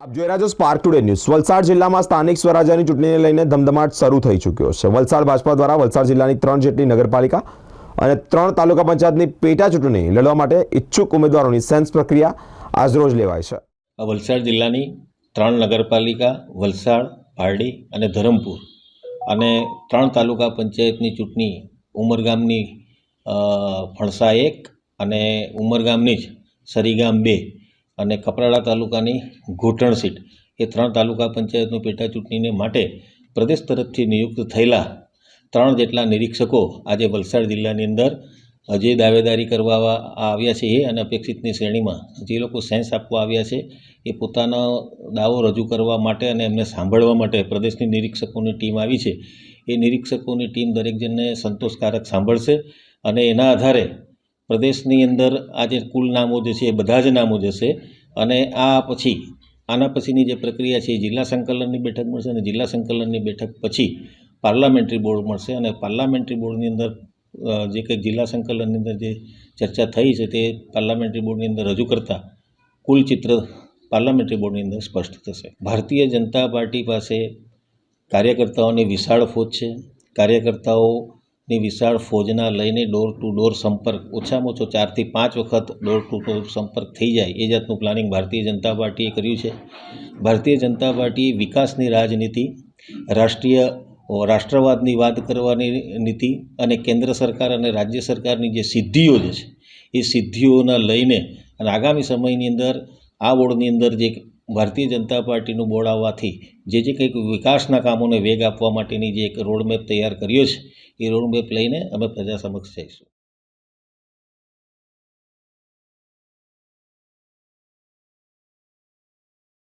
આપ જોઈ રહ્યા છો સ્પાર્ક ટુડે ન્યૂઝ વલસાડ જિલ્લામાં સ્થાનિક સ્વરાજ્યની ચૂંટણીને લઈને ધમધમાટ શરૂ થઈ ચૂક્યો છે. વલસાડ ભાજપા દ્વારા વલસાડ જિલ્લાની ત્રણ જેટલી નગરપાલિકા અને ત્રણ તાલુકા પંચાયતની પેટા ચૂંટણી લડવા માટે ઈચ્છુક ઉમેદવારોની સેન્સ પ્રક્રિયા આજરોજ લેવાય છે. વલસાડ જિલ્લાની ત્રણ નગરપાલિકા, વલસાડ, પારડી અને ધરમપુર અને ત્રણ તાલુકા પંચાયતની ચૂંટણી ઉમરગામની ફણસા એક અને ઉમરગામની જ, સરીગામ બે અને કપરાડા તાલુકાની ઘૂંટણ સીટ એ ત્રણ તાલુકા પંચાયતની પેટા ચૂંટણીને માટે પ્રદેશ તરફથી નિયુક્ત થયેલા ત્રણ જેટલા નિરીક્ષકો આજે વલસાડ જિલ્લાની અંદર જે દાવેદારી કરવા આવ્યા છે એ અને અપેક્ષિતની શ્રેણીમાં જે લોકો સેન્સ આપવા આવ્યા છે એ પોતાનો દાવો રજૂ કરવા માટે અને એમને સાંભળવા માટે પ્રદેશની નિરીક્ષકોની ટીમ આવી છે. એ નિરીક્ષકોની ટીમ દરેક જણને સંતોષકારક સાંભળશે અને એના આધારે પ્રદેશની અંદર આ જે કુલ નામો જે છે એ બધા જ નામો જશે અને આ પછી, આના પછીની જે પ્રક્રિયા છે એ જિલ્લા સંકલનની બેઠક મળશે અને જિલ્લા સંકલનની બેઠક પછી પાર્લામેન્ટરી બોર્ડ મળશે અને પાર્લામેન્ટરી બોર્ડની અંદર જે કંઈક જિલ્લા સંકલનની અંદર જે ચર્ચા થઈ છે તે પાર્લામેન્ટરી બોર્ડની અંદર રજૂ કરતાં કુલ ચિત્ર પાર્લામેન્ટરી બોર્ડની અંદર સ્પષ્ટ થશે. ભારતીય જનતા પાર્ટી પાસે કાર્યકર્તાઓની વિશાળ ફોજ છે. કાર્યકર્તાઓની વિશાળ ફોજના લઈને ડોર ટુ ડોર સંપર્ક, ઓછામાં ઓછો ચારથી પાંચ વખત ડોર ટુ ડોર સંપર્ક થઈ જાય. એ જાતનું પ્લાનિંગ ભારતીય જનતા પાર્ટીએ કર્યું છે. ભારતીય જનતા પાર્ટીએ વિકાસની રાજનીતિ, રાષ્ટ્રીય રાષ્ટ્રવાદની વાત કરવાની નીતિ અને કેન્દ્ર સરકાર અને રાજ્ય સરકારની જે સિદ્ધિઓ જે છે, એ સિદ્ધિઓના લઈને અને આગામી સમયની અંદર આ બોર્ડની અંદર જે ભારતીય જનતા પાર્ટીનું બોર્ડ આવવાથી જે જે કંઈક વિકાસના કામોને વેગ આપવા માટેની જે એક રોડમેપ તૈયાર કર્યો છે, એ રોડમેપ લઈને અમે પ્રજા સમક્ષ જઈશું.